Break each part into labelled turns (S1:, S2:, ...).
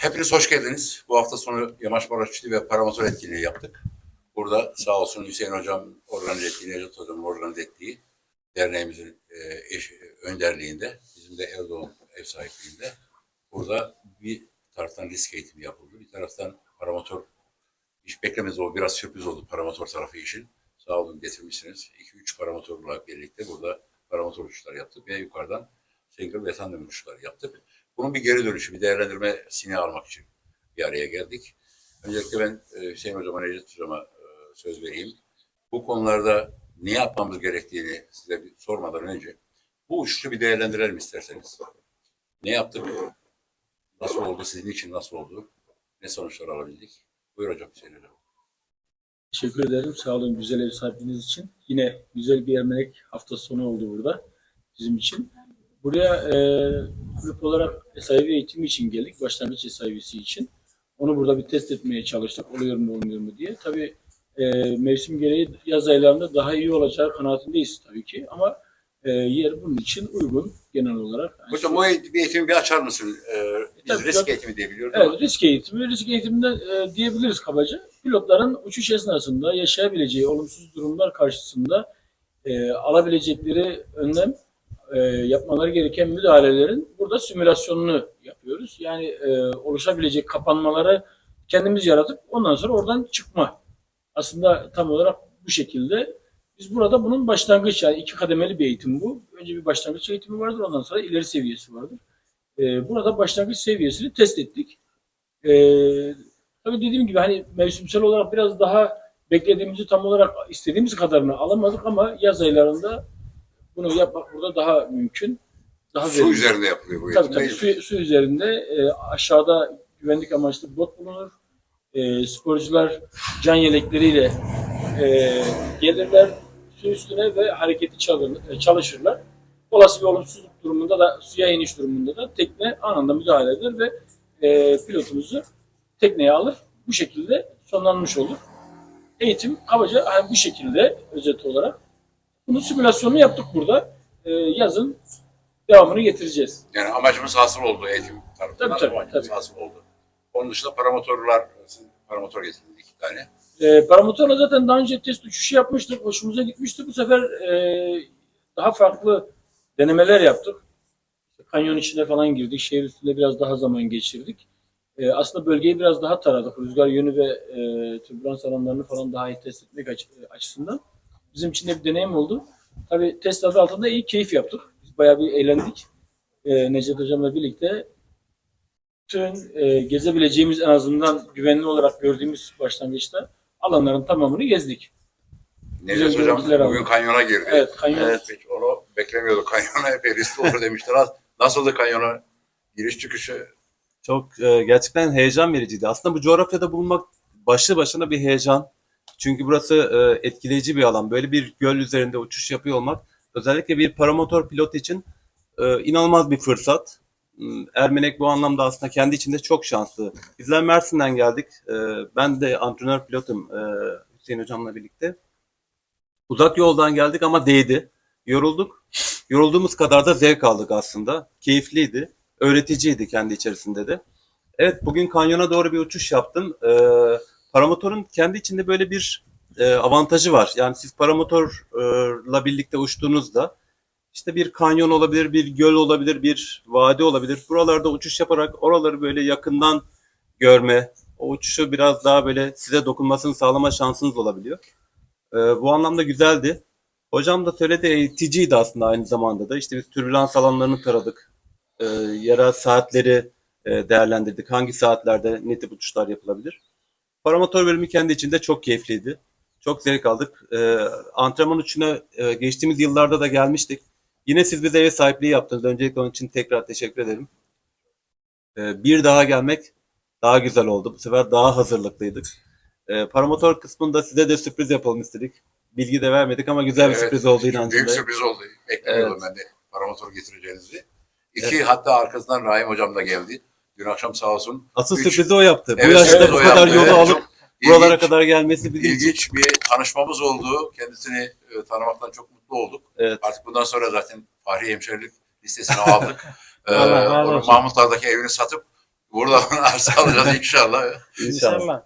S1: Hepiniz hoş geldiniz. Bu hafta sonu Yamaç Barajçılı ve Paramotor etkinliği yaptık. Burada sağ olsun Hüseyin Hocam organize ettiği, Necdet Hocam organize ettiği derneğimizin e, eş, önderliğinde, bizim de Erdoğan ev sahipliğinde burada bir taraftan risk eğitimi yapıldı. Bir taraftan paramotor hiç beklemez o biraz sürpriz oldu paramotor tarafı için. Sağ olun getirmişsiniz. 2-3 paramotorla birlikte burada paramotor uçuşlar yaptık ve yukarıdan single ve tandem uçuşlar yaptık. Bunun bir geri dönüşü, bir değerlendirmesini almak için bir araya geldik. Öncelikle ben e, Hüseyin Hocam'a, Necdet Hocam'a e, söz vereyim. Bu konularda ne yapmamız gerektiğini size bir sormadan önce bu uçuşu bir değerlendirelim isterseniz. Ne yaptık? Nasıl oldu? Sizin için nasıl oldu? Ne sonuçlar alabildik? Buyur hocam Hüseyin Hocam.
S2: Teşekkür ederim. Sağ olun güzel ev sahipliğiniz için. Yine güzel bir yemek hafta sonu oldu burada bizim için. Buraya e, kulüp olarak SIV eğitimi için geldik. Başlangıç SIV'si için. Onu burada bir test etmeye çalıştık. Oluyor mu olmuyor mu diye. Tabii e, mevsim gereği yaz aylarında daha iyi olacağı kanaatindeyiz tabii ki. Ama e, yer bunun için uygun genel olarak. Yani
S1: Hocam o eğitim, bir eğitimi bir açar mısın? Ee, biz
S2: Tabii,
S1: risk
S2: tabii.
S1: eğitimi diye biliyoruz ama
S2: Evet, risk eğitimi. Risk eğitiminde e, diyebiliriz kabaca. Pilotların uçuş esnasında yaşayabileceği olumsuz durumlar karşısında e, alabilecekleri önlem, e, yapmaları gereken müdahalelerin burada simülasyonunu yapıyoruz. Yani e, oluşabilecek kapanmaları kendimiz yaratıp ondan sonra oradan çıkma. Aslında tam olarak bu şekilde. Biz burada bunun başlangıç yani iki kademeli bir eğitim bu. Önce bir başlangıç eğitimi vardır ondan sonra ileri seviyesi vardır. E, burada başlangıç seviyesini test ettik. E, tabii dediğim gibi hani mevsimsel olarak biraz daha beklediğimizi tam olarak istediğimiz kadarını alamadık ama yaz aylarında bunu yapmak burada daha mümkün. Daha
S1: su
S2: verimli.
S1: üzerinde yapılıyor bu
S2: Tabii
S1: eğitim.
S2: tabii
S1: değil mi?
S2: su, su üzerinde e, aşağıda güvenlik amaçlı bot bulunur. E, sporcular can yelekleriyle e, gelirler su üstüne ve hareketi çalır, e, çalışırlar. Olası bir olumsuzluk durumunda da suya iniş durumunda da tekne anında müdahale eder ve e, pilotumuzu tekneye alır. Bu şekilde sonlanmış olur. Eğitim kabaca bu şekilde özet olarak. Bunun simülasyonunu yaptık burada. E, yazın devamını getireceğiz.
S1: Yani amacımız hasıl oldu eğitim tarafından.
S2: Tabii, tabii,
S1: amacımız
S2: tabii.
S1: hasıl oldu. Onun dışında paramotorlar, paramotor getirildi iki tane.
S2: E, paramotorla zaten daha önce test uçuşu yapmıştık. Hoşumuza gitmişti. Bu sefer e, daha farklı denemeler yaptık. Kanyon içine falan girdik. Şehir üstünde biraz daha zaman geçirdik. E, aslında bölgeyi biraz daha taradık. Rüzgar yönü ve e, türbülans alanlarını falan daha iyi test etmek aç- açısından. Bizim için de bir deneyim oldu. Tabii test adı altında iyi keyif yaptık. Biz bayağı bir eğlendik. E, Necdet Hocam'la birlikte bütün e, gezebileceğimiz en azından güvenli olarak gördüğümüz başlangıçta alanların tamamını gezdik.
S1: Necdet
S2: Güzel
S1: Hocam
S2: görüntüler
S1: bugün
S2: aldık.
S1: kanyona girdi.
S2: Evet, kanyon.
S1: Hiç onu beklemiyorduk. Kanyona epey riskli olur demişler. Nasıldı kanyona giriş çıkışı?
S3: Çok e, gerçekten heyecan vericiydi. Aslında bu coğrafyada bulunmak başlı başına bir heyecan. Çünkü burası e, etkileyici bir alan. Böyle bir göl üzerinde uçuş yapıyor olmak özellikle bir paramotor pilot için e, inanılmaz bir fırsat. Hmm, Ermenek bu anlamda aslında kendi içinde çok şanslı. Bizler Mersin'den geldik. E, ben de antrenör pilotum e, Hüseyin Hocam'la birlikte. Uzak yoldan geldik ama değdi. Yorulduk. Yorulduğumuz kadar da zevk aldık aslında. Keyifliydi öğreticiydi kendi içerisinde de. Evet bugün kanyona doğru bir uçuş yaptım. Ee, paramotorun kendi içinde böyle bir e, avantajı var. Yani siz paramotorla birlikte uçtuğunuzda işte bir kanyon olabilir, bir göl olabilir, bir vadi olabilir. Buralarda uçuş yaparak oraları böyle yakından görme, o uçuşu biraz daha böyle size dokunmasını sağlama şansınız olabiliyor. Ee, bu anlamda güzeldi. Hocam da söyledi eğiticiydi aslında aynı zamanda da. İşte biz türbülans alanlarını taradık e, yerel saatleri e, değerlendirdik. Hangi saatlerde ne tip uçuşlar yapılabilir? Paramotor bölümü kendi içinde çok keyifliydi. Çok zevk aldık. E, antrenman uçuşuna e, geçtiğimiz yıllarda da gelmiştik. Yine siz bize ev sahipliği yaptınız. Öncelikle onun için tekrar teşekkür ederim. E, bir daha gelmek daha güzel oldu. Bu sefer daha hazırlıklıydık. E, paramotor kısmında size de sürpriz yapalım istedik. Bilgi de vermedik ama güzel bir
S1: Evet,
S3: sürpriz oldu
S1: Büyük
S3: inancındayım.
S1: sürpriz oldu. Beklemiyordum
S3: Evet.
S1: ben de paramotor getireceğinizi. İki hatta arkasından Rahim Hocam da geldi. Dün akşam sağ olsun.
S3: Asıl
S1: Üç-
S3: sürprizi o yaptı. Bu
S1: Evet,
S3: yaşta
S1: evet,
S3: bu
S1: o
S3: kadar
S1: yaptı.
S3: yolu alıp
S1: çok
S3: buralara
S1: ilginç-
S3: kadar gelmesi bizim için.
S1: İlginç bir tanışmamız oldu. Kendisini e, tanımaktan çok mutlu olduk.
S3: Evet.
S1: Artık bundan sonra zaten Fahri Hemşerilik listesine aldık. Ee, onu. Mahmutlar'daki evini satıp Burada arsa alacağız inşallah.
S3: İnşallah.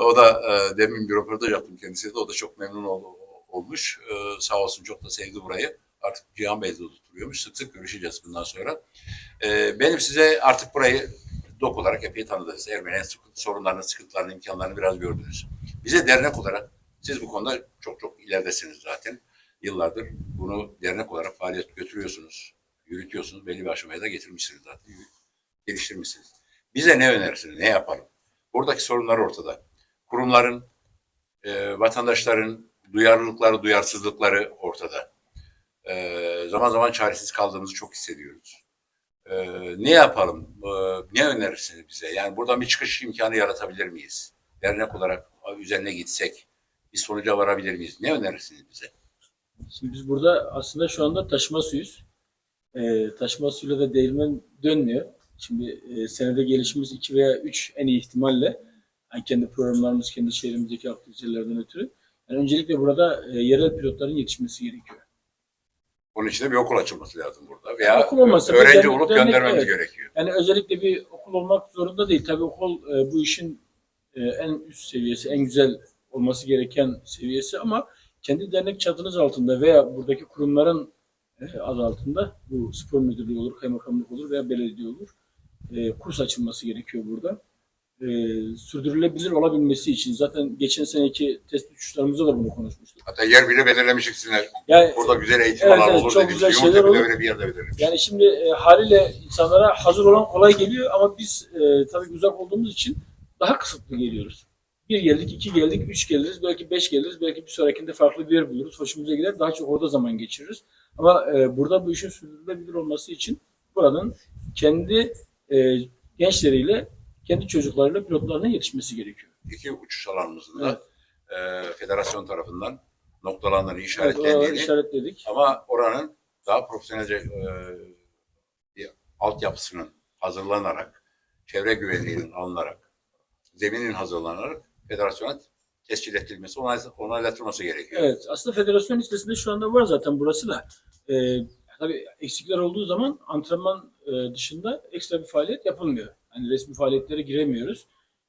S1: O da e, demin bir röportaj yaptım kendisiyle de o da çok memnun ol- olmuş. E, sağ olsun çok da sevdi burayı. Artık Cihan Bey'de oturuyormuş. Sık sık görüşeceğiz bundan sonra. E, benim size artık burayı dok olarak epey tanıdınız. Sıkıntı, sorunlarını, sıkıntılarını, imkanlarını biraz gördünüz. Bize dernek olarak siz bu konuda çok çok ileridesiniz zaten. Yıllardır bunu dernek olarak faaliyet götürüyorsunuz, yürütüyorsunuz. Belli bir aşamaya da getirmişsiniz zaten. Geliştirmişsiniz. Bize ne önerirsiniz, ne yapalım? Buradaki sorunlar ortada kurumların, e, vatandaşların duyarlılıkları, duyarsızlıkları ortada. E, zaman zaman çaresiz kaldığımızı çok hissediyoruz. E, ne yapalım? E, ne önerirsiniz bize? Yani buradan bir çıkış imkanı yaratabilir miyiz? Dernek olarak üzerine gitsek bir sonuca varabilir miyiz? Ne önerirsiniz bize?
S2: Şimdi biz burada aslında şu anda taşıma suyuz. Ee, taşıma suyla da değirmen dönmüyor. Şimdi e, senede gelişimiz 2 veya 3 en iyi ihtimalle. Yani kendi programlarımız, kendi şehrimizdeki aktivitelerden ötürü. Yani öncelikle burada e, yerel pilotların yetişmesi gerekiyor.
S1: Onun için de bir okul açılması lazım burada. Veya
S2: Okul olmasa da
S1: öğrenci
S2: dernek-
S1: olup göndermemiz
S2: evet.
S1: gerekiyor.
S2: Yani özellikle bir okul olmak zorunda değil. Tabii okul e, bu işin e, en üst seviyesi, en güzel olması gereken seviyesi ama kendi dernek çatınız altında veya buradaki kurumların e, adı altında bu spor müdürlüğü olur, kaymakamlık olur veya belediye olur. E, kurs açılması gerekiyor burada. E, sürdürülebilir olabilmesi için zaten geçen seneki test uçuşlarımızda da bunu konuşmuştuk.
S1: Hatta yer bile belirlemiştik sizinle.
S2: Yani
S1: Burada güzel eğitim
S2: Evet, evet,
S1: olur
S2: çok
S1: dedik.
S2: güzel şeyler olur.
S1: öyle bir yerde belirlemiştik.
S2: Yani şimdi e, haliyle insanlara hazır olan kolay geliyor ama biz e, tabii uzak olduğumuz için daha kısıtlı geliyoruz. Bir geldik, iki geldik, üç geliriz, belki beş geliriz, belki bir sonrakinde farklı bir yer buluruz. Hoşumuza gider, daha çok orada zaman geçiririz. Ama e, burada bu işin sürdürülebilir olması için buranın kendi e, gençleriyle, kendi çocuklarıyla pilotlarına yetişmesi gerekiyor.
S1: İki uçuş alanımızın da
S2: Evet.
S1: e, federasyon tarafından noktalandığını, işaretlendiğini
S2: işaretledik.
S1: ama oranın daha profesyonelce e, altyapısının hazırlanarak, çevre güvenliğinin alınarak, zeminin hazırlanarak federasyona tescil edilmesi, onay, onaylatılması gerekiyor.
S2: Evet, aslında federasyon listesinde şu anda var zaten burası da. Ee, tabii eksikler olduğu zaman antrenman e, dışında ekstra bir faaliyet yapılmıyor. Hani resmi faaliyetlere giremiyoruz.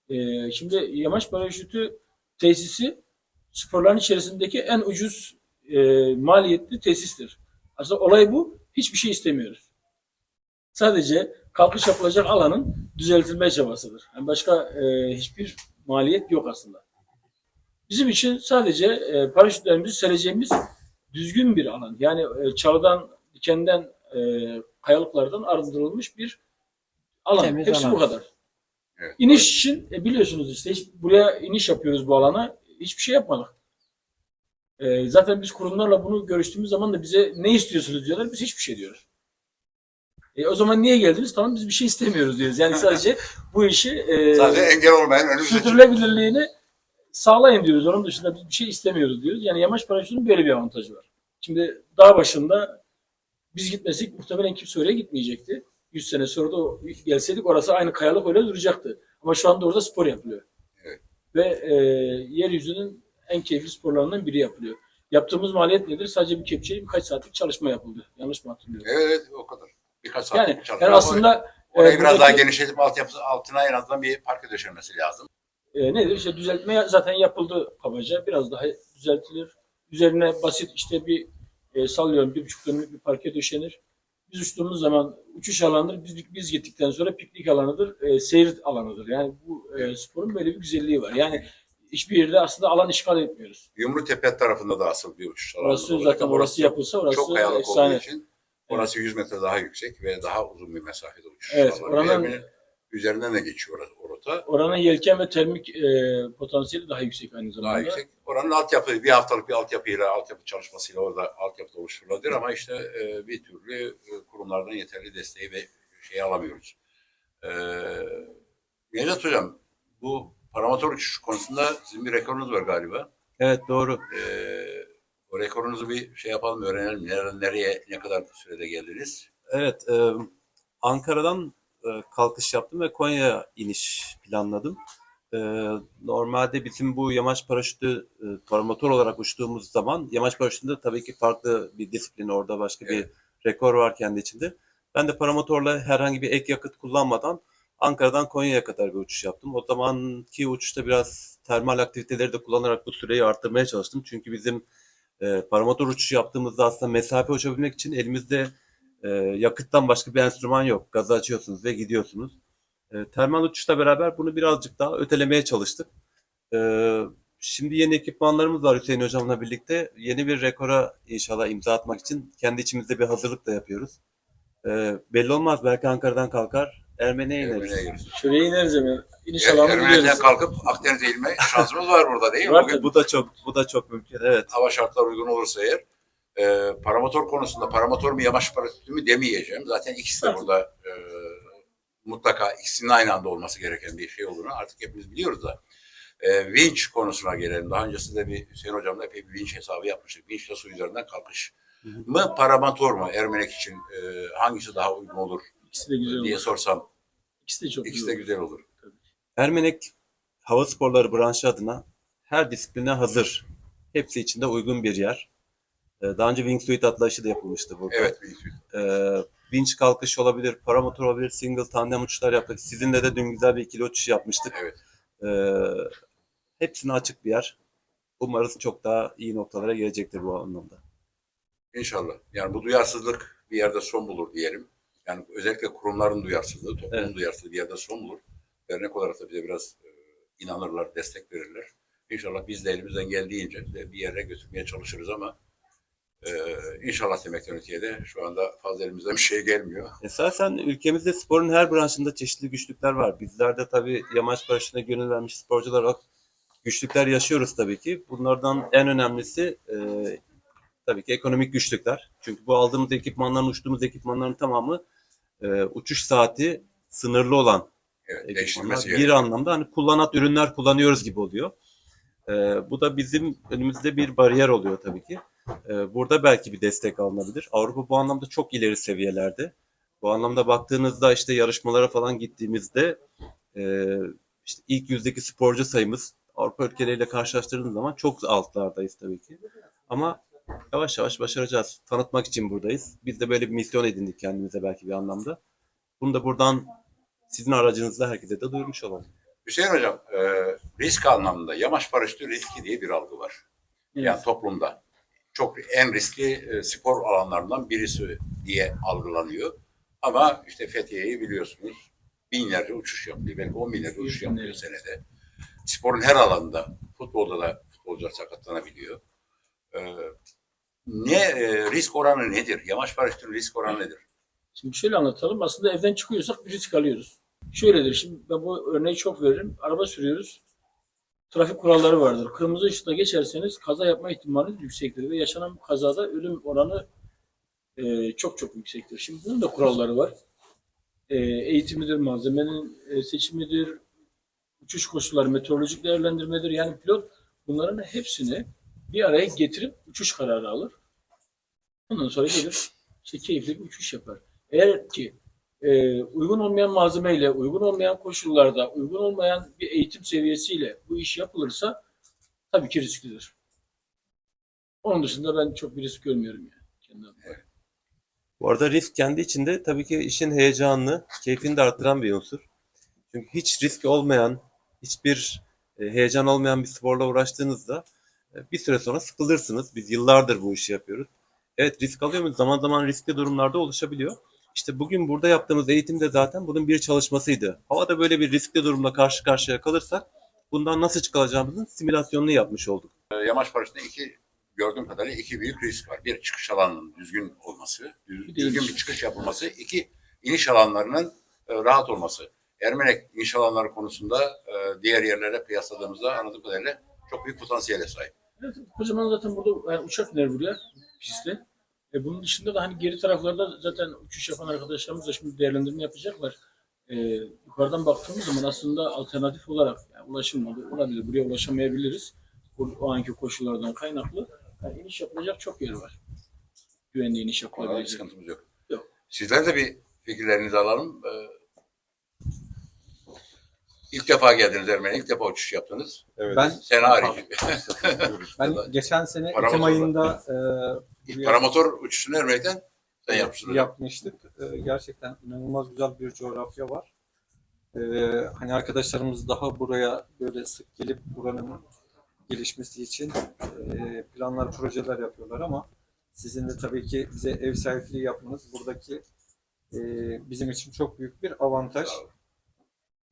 S2: Ee, şimdi yamaç paraşütü tesisi sporların içerisindeki en ucuz e, maliyetli tesistir. Aslında olay bu. Hiçbir şey istemiyoruz. Sadece kalkış yapılacak alanın düzeltilme çabasıdır. Yani başka e, hiçbir maliyet yok aslında. Bizim için sadece e, paraşütlerimizi sereceğimiz düzgün bir alan. Yani e, çalıdan, dikenden, e, kayalıklardan arındırılmış bir alan.
S4: Temiz
S2: Hepsi
S4: alan.
S2: bu kadar.
S1: Evet.
S2: İniş için e, biliyorsunuz işte hiç, buraya iniş yapıyoruz bu alana. Hiçbir şey yapmadık. E, zaten biz kurumlarla bunu görüştüğümüz zaman da bize ne istiyorsunuz diyorlar. Biz hiçbir şey diyoruz. E, o zaman niye geldiniz? Tamam biz bir şey istemiyoruz diyoruz. Yani sadece bu işi e,
S1: Sadece engel olmayan
S2: sürdürülebilirliğini sağlayın diyoruz. Onun dışında biz bir şey istemiyoruz diyoruz. Yani yamaç paraşütünün böyle bir avantajı var. Şimdi dağ başında biz gitmesek muhtemelen kimse oraya gitmeyecekti. 100 sene sonra da gelseydik orası aynı kayalık öyle duracaktı. Ama şu anda orada spor yapılıyor.
S1: Evet.
S2: Ve e, yeryüzünün en keyifli sporlarından biri yapılıyor. Yaptığımız maliyet nedir? Sadece bir kepçeyle birkaç saatlik çalışma yapıldı. Yanlış mı hatırlıyorum?
S1: Evet, o kadar. Birkaç saat
S2: Yani,
S1: çalışma.
S2: yani aslında
S1: Orayı
S2: e,
S1: biraz
S2: buradaki-
S1: daha genişletip altyapısı altına en azından bir parke döşenmesi lazım.
S2: e, nedir? İşte düzeltme zaten yapıldı kabaca. Biraz daha düzeltilir. Üzerine basit işte bir e, sallıyorum bir buçuk dönümlük bir parke döşenir. Biz uçtuğumuz zaman uçuş alanıdır. Biz, biz gittikten sonra piknik alanıdır. E, seyir alanıdır. Yani bu e, sporun böyle bir güzelliği var. Yani hiçbir yerde aslında alan işgal etmiyoruz.
S1: Yumrutepe tarafında da asıl bir uçuş alanı
S2: Orası
S1: olacak.
S2: zaten orası yapılsa orası
S1: çok kayalık
S2: efsane.
S1: olduğu için orası 100 metre daha yüksek ve daha uzun bir mesafede uçuş
S2: Evet,
S1: alanı.
S2: oranın-
S1: Ermeni üzerinden de geçiyor orası, rota.
S2: Oranın yelken ve termik e, potansiyeli daha yüksek aynı zamanda.
S1: Daha yüksek. Oranın altyapı, bir haftalık bir altyapıyla, altyapı çalışmasıyla orada altyapı oluşturulabilir ama işte e, bir türlü e, kurumlardan yeterli desteği ve şey alamıyoruz. E, Necdet Hocam, bu paramotor uçuş konusunda sizin bir rekorunuz var galiba.
S3: Evet doğru.
S1: E, o rekorunuzu bir şey yapalım, öğrenelim. Nereye, nereye ne kadar sürede geldiniz?
S3: Evet, e, Ankara'dan kalkış yaptım ve Konya'ya iniş planladım. E, normalde bizim bu yamaç paraşütü e, paramotor olarak uçtuğumuz zaman yamaç paraşütünde tabii ki farklı bir disiplin orada başka bir rekor var kendi içinde. Ben de paramotorla herhangi bir ek yakıt kullanmadan Ankara'dan Konya'ya kadar bir uçuş yaptım. O zamanki uçuşta biraz termal aktiviteleri de kullanarak bu süreyi arttırmaya çalıştım. Çünkü bizim e, paramotor uçuşu yaptığımızda aslında mesafe uçabilmek için elimizde e, yakıttan başka bir enstrüman yok. Gazı açıyorsunuz ve gidiyorsunuz. E, termal uçuşla beraber bunu birazcık daha ötelemeye çalıştık. E, şimdi yeni ekipmanlarımız var Hüseyin Hocam'la birlikte. Yeni bir rekora inşallah imza atmak için kendi içimizde bir hazırlık da yapıyoruz. E, belli olmaz belki Ankara'dan kalkar Ermeni'ye ineriz.
S1: Ermeni'ye gireriz.
S2: Şuraya ineriz hemen.
S1: Er-
S2: İnşallah
S1: Ermeni'den kalkıp Akdeniz'e inme şansımız var burada değil mi? Bugün.
S3: Bu da çok bu da çok mümkün. Evet.
S1: hava şartları uygun olursa eğer e, paramotor konusunda paramotor mu yamaç paratütü mü demeyeceğim. Zaten ikisi de burada e, mutlaka ikisinin aynı anda olması gereken bir şey olduğunu artık hepimiz biliyoruz da. E, winch konusuna gelelim. Daha öncesinde bir Hüseyin Hocam'la epey bir winch hesabı yapmıştık. Winch ile su üzerinden kalkış.
S3: Hı hı.
S1: Mı paramotor mu Ermenek için e, hangisi daha uygun olur
S2: İkisi de güzel
S1: diye
S2: olur.
S1: sorsam
S2: İkisi de çok
S1: ikisi
S2: güzel
S1: de
S2: olur.
S1: güzel olur.
S3: Ermenek hava sporları branşı adına her disipline hazır. Hepsi içinde uygun bir yer. Ee, Daha önce wingsuit atlayışı da yapılmıştı burada.
S1: Evet. winch.
S3: Ee, kalkış olabilir, paramotor olabilir, single tandem uçuşlar yaptık. Sizinle de dün güzel bir ikili uçuş yapmıştık.
S1: Evet.
S3: Ee, hepsine açık bir yer. Umarız çok daha iyi noktalara gelecektir bu anlamda.
S1: İnşallah. Yani bu duyarsızlık bir yerde son bulur diyelim. Yani özellikle kurumların duyarsızlığı, toplumun
S3: Evet.
S1: duyarsızlığı bir yerde son bulur. Dernek olarak da bize biraz e, inanırlar, destek verirler. İnşallah biz de elimizden geldiğince de bir yere götürmeye çalışırız ama e, inşallah demekten öteye de şu anda fazla elimizden bir şey gelmiyor.
S3: Esasen ülkemizde sporun her branşında çeşitli güçlükler var. Bizler de tabii yamaç paraşütüne gönül vermiş sporcular olarak güçlükler yaşıyoruz tabii ki. Bunlardan en önemlisi e, tabii ki ekonomik güçlükler. Çünkü bu aldığımız ekipmanların, uçtuğumuz ekipmanların tamamı e, uçuş saati sınırlı olan
S1: Evet,
S3: ekipmanlar. Bir
S1: gerekiyor.
S3: anlamda hani kullanat ürünler kullanıyoruz gibi oluyor. E, bu da bizim önümüzde bir bariyer oluyor tabii ki. E, burada belki bir destek alınabilir. Avrupa bu anlamda çok ileri seviyelerde. Bu anlamda baktığınızda işte yarışmalara falan gittiğimizde e, işte ilk yüzdeki sporcu sayımız Avrupa ülkeleriyle karşılaştırdığımız zaman çok altlardayız tabii ki. Ama yavaş yavaş başaracağız. Tanıtmak için buradayız. Biz de böyle bir misyon edindik kendimize belki bir anlamda. Bunu da buradan sizin aracınızla herkese de duyurmuş olalım.
S1: Hüseyin Hocam, e, risk anlamında yamaç paraşütü riski diye bir algı var. Yani toplumda çok en riskli e, spor alanlarından birisi diye algılanıyor. Ama işte Fethiye'yi biliyorsunuz binlerce uçuş yapıyor. Belki on binlerce uçuş yapıyor senede. Sporun her alanında, futbolda da futbolcular sakatlanabiliyor. E, ne e, risk oranı nedir? Yamaç paraşütünün risk oranı nedir?
S2: Şimdi şöyle anlatalım. Aslında evden çıkıyorsak bir risk alıyoruz. Şöyledir. Şimdi ben bu örneği çok veririm. Araba sürüyoruz. Trafik kuralları vardır. Kırmızı ışıkta geçerseniz kaza yapma ihtimaliniz yüksektir ve yaşanan kazada ölüm oranı e, çok çok yüksektir. Şimdi bunun da kuralları var. E, eğitimidir, malzemenin e, seçimidir, uçuş koşulları, meteorolojik değerlendirmedir. Yani pilot bunların hepsini bir araya getirip uçuş kararı alır. Ondan sonra gelir işte keyifli bir uçuş yapar. Eğer ki e, uygun olmayan malzemeyle, uygun olmayan koşullarda, uygun olmayan bir eğitim seviyesiyle bu iş yapılırsa tabii ki risklidir. Onun dışında ben çok bir risk görmüyorum yani. Kendi adıma.
S3: Bu arada risk kendi içinde tabii ki işin heyecanını, keyfini de arttıran bir unsur. Çünkü hiç risk olmayan, hiçbir e, heyecan olmayan bir sporla uğraştığınızda e, bir süre sonra sıkılırsınız. Biz yıllardır bu işi yapıyoruz. Evet risk alıyor muyuz? Zaman zaman riskli durumlarda oluşabiliyor. İşte bugün burada yaptığımız eğitim de zaten bunun bir çalışmasıydı. Havada böyle bir riskli durumla karşı karşıya kalırsak bundan nasıl çıkılacağımızın simülasyonunu yapmış olduk.
S1: E, yamaç paraşütünde iki gördüğüm kadarıyla iki büyük risk var. Bir çıkış alanının düzgün olması, düz- düzgün bir çıkış yapılması. iki iniş alanlarının e, rahat olması. Ermenek iniş alanları konusunda e, diğer yerlere kıyasladığımızda anladığım kadarıyla çok büyük potansiyele sahip.
S2: Evet, kocaman zaten burada yani uçak iner buraya pistte. E bunun dışında da hani geri taraflarda zaten uçuş yapan arkadaşlarımız da şimdi değerlendirme yapacaklar. E, yukarıdan baktığımız zaman aslında alternatif olarak yani ulaşılmadı olabilir. Buraya ulaşamayabiliriz. O, o anki koşullardan kaynaklı. Yani iniş yapılacak çok yer var. Güvenli iniş
S1: bir
S2: yapılabilecek.
S1: sıkıntımız yok.
S2: Yok.
S1: Sizler de bir fikirlerinizi alalım. E, ilk defa geldiniz Ermeni'ye, ilk defa uçuş yaptınız.
S4: Ben
S1: Sen hariç.
S4: ben geçen sene. Ekim ayında e,
S1: paramotor uçuşunu Ermeni'den sen yapmışsın. hocam.
S4: yapmıştık. E, gerçekten inanılmaz güzel bir coğrafya var. Ee, hani arkadaşlarımız daha buraya böyle sık gelip buranın gelişmesi için e, planlar, projeler yapıyorlar ama sizin de tabii ki bize ev sahipliği yapmanız buradaki e, bizim için çok büyük bir avantaj.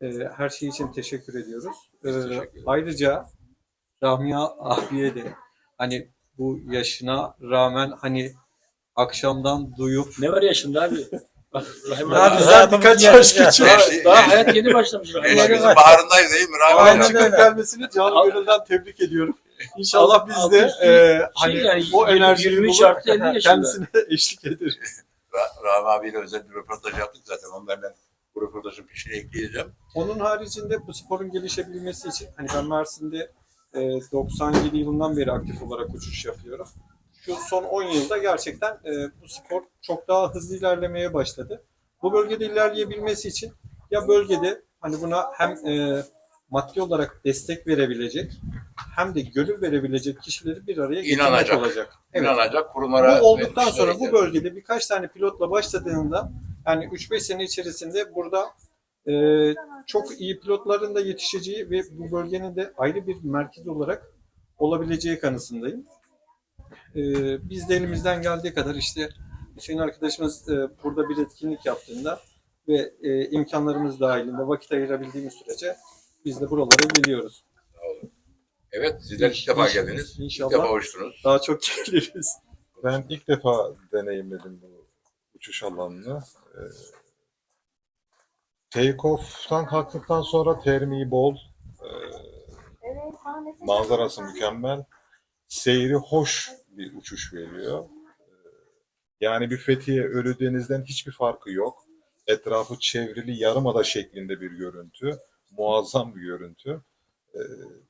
S4: E, her şey için teşekkür ediyoruz. E,
S1: teşekkür
S4: ayrıca Ramia abiye de hani bu yaşına rağmen hani akşamdan duyup
S2: Ne var yaşında abi? Bak Rahim
S4: Ya
S2: abi.
S4: bizden birkaç yaş küçük.
S2: Daha, hayat yeni başlamış Rahim abi.
S1: Baharındayız değil mi? Rahmi
S4: Aynen
S1: Hocam?
S4: öyle. gelmesini canı
S2: Al-
S4: gönülden tebrik ediyorum. İnşallah biz de
S2: üstü
S4: e, hani
S2: şey yani,
S4: o
S2: yirmi-
S4: enerjiyi
S2: yirmi
S4: bulup
S2: çarpı elli yaşında.
S4: kendisine eşlik ederiz.
S1: Ra- Rahmi abiyle özel bir röportaj yaptık zaten. Onları ben bu röportajın peşine ekleyeceğim.
S4: Onun haricinde bu sporun gelişebilmesi için hani ben Mersin'de e, 97 yılından beri aktif olarak uçuş yapıyorum. Şu son 10 yılda gerçekten e, bu spor çok daha hızlı ilerlemeye başladı. Bu bölgede ilerleyebilmesi için ya bölgede hani buna hem e, maddi olarak destek verebilecek hem de gönül verebilecek kişileri bir araya getirmek
S1: İnanacak.
S4: olacak. Evet.
S1: İnanacak kurumlara...
S4: Bu olduktan sonra bu bölgede birkaç tane pilotla başladığında yani 3-5 sene içerisinde burada e, çok iyi pilotların da yetişeceği ve bu bölgenin de ayrı bir merkez olarak olabileceği kanısındayım. E, biz de elimizden geldiği kadar işte Hüseyin arkadaşımız e, burada bir etkinlik yaptığında ve e, imkanlarımız dahilinde vakit ayırabildiğimiz sürece biz de buralara geliyoruz.
S1: Evet, sizler ilk defa geldiniz.
S4: inşallah.
S1: İlk defa uçtunuz.
S4: Daha çok geliriz.
S5: Ben ilk defa deneyimledim bu uçuş alanını. Ee, Take-off'tan kalktıktan sonra termiği bol, ee, manzarası mükemmel, seyri hoş bir uçuş veriyor. Yani bir Fethiye Ölüdeniz'den hiçbir farkı yok. Etrafı çevrili yarımada şeklinde bir görüntü. Muazzam bir görüntü. Ee,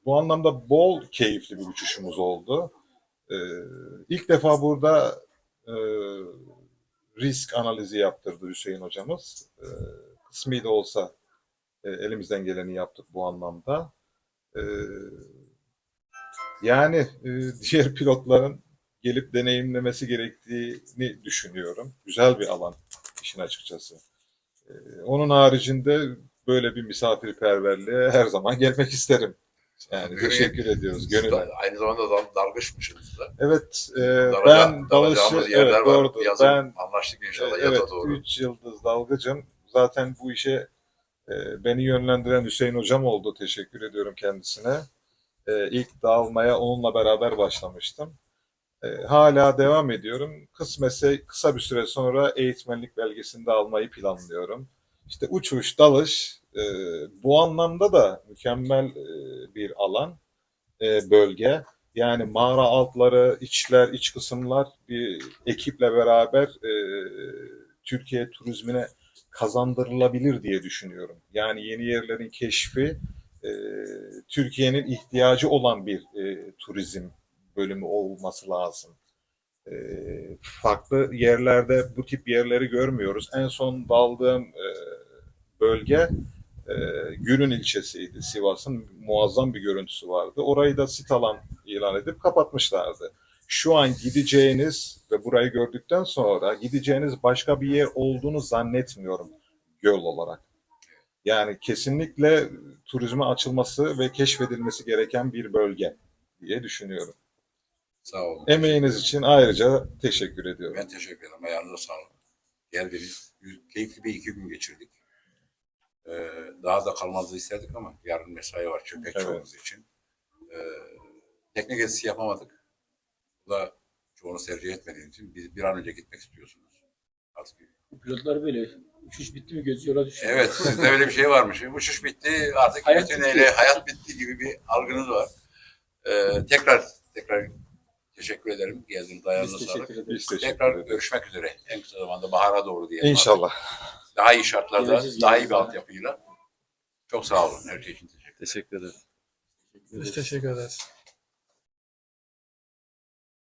S5: Bu anlamda bol keyifli bir uçuşumuz oldu. Ee, ilk defa burada e, risk analizi yaptırdı Hüseyin hocamız. Ee, kısmi de olsa e, elimizden geleni yaptık bu anlamda. Ee, yani e, diğer pilotların gelip deneyimlemesi gerektiğini düşünüyorum. Güzel bir alan işin açıkçası. Ee, onun haricinde böyle bir misafirperverliğe her zaman gelmek isterim. Yani teşekkür ediyoruz. Gönül
S1: Aynı zamanda dal, dalgıçmışsınız da.
S5: Evet, e,
S1: Dalaca-
S5: ben dalışı, evet doğrudur.
S1: Yazın
S5: Ben
S1: anlaştık inşallah
S5: evet,
S1: yaza doğru.
S5: 3 yıldız dalgıcım. Zaten bu işe e, beni yönlendiren Hüseyin hocam oldu. Teşekkür ediyorum kendisine. E, ilk dağılmaya onunla beraber başlamıştım. E, hala devam ediyorum. Kısmetse kısa bir süre sonra eğitmenlik belgesini de almayı planlıyorum. İşte uçuş, dalış e, bu anlamda da mükemmel e, bir alan, e, bölge. Yani mağara altları, içler, iç kısımlar bir ekiple beraber e, Türkiye turizmine kazandırılabilir diye düşünüyorum. Yani yeni yerlerin keşfi e, Türkiye'nin ihtiyacı olan bir e, turizm bölümü olması lazım. E, farklı yerlerde bu tip yerleri görmüyoruz. En son daldığım e, bölge e, Gürün ilçesiydi Sivas'ın muazzam bir görüntüsü vardı. Orayı da sit alan ilan edip kapatmışlardı. Şu an gideceğiniz ve burayı gördükten sonra gideceğiniz başka bir yer olduğunu zannetmiyorum göl olarak. Yani kesinlikle turizme açılması ve keşfedilmesi gereken bir bölge diye düşünüyorum.
S1: Sağ olun.
S5: Emeğiniz için ayrıca teşekkür ediyorum.
S1: Ben teşekkür ederim. Ayağınıza sağlık. Geldiniz. Keyifli bir iki gün geçirdik. Ee, daha da kalmanızı isterdik ama yarın mesai var çünkü pek
S5: Evet.
S1: çoğumuz için. Ee, tekne gezisi yapamadık. Da çoğunuz tercih etmediğiniz için biz bir an önce gitmek istiyorsunuz. Artık
S2: Pilotlar böyle. Uçuş bitti mi gözü yola düşüyor.
S1: Evet, sizde öyle bir şey varmış. Uçuş bitti, artık
S2: Hayat
S1: bütün
S2: bitti.
S1: eyle hayat bitti gibi bir algınız var. Ee, tekrar tekrar teşekkür ederim. Geldiniz ayağınıza
S4: Biz
S1: sağlık.
S4: teşekkür ederiz.
S5: Biz teşekkür
S1: Tekrar
S5: ederiz.
S1: görüşmek üzere. En kısa zamanda bahara doğru diyelim.
S5: İnşallah.
S1: Daha iyi şartlarda,
S2: Geleceğiz,
S1: daha iyi bir altyapıyla. Çok sağ olun. Her şey için teşekkür ederim.
S3: Teşekkür ederim.
S6: Biz teşekkür ederiz.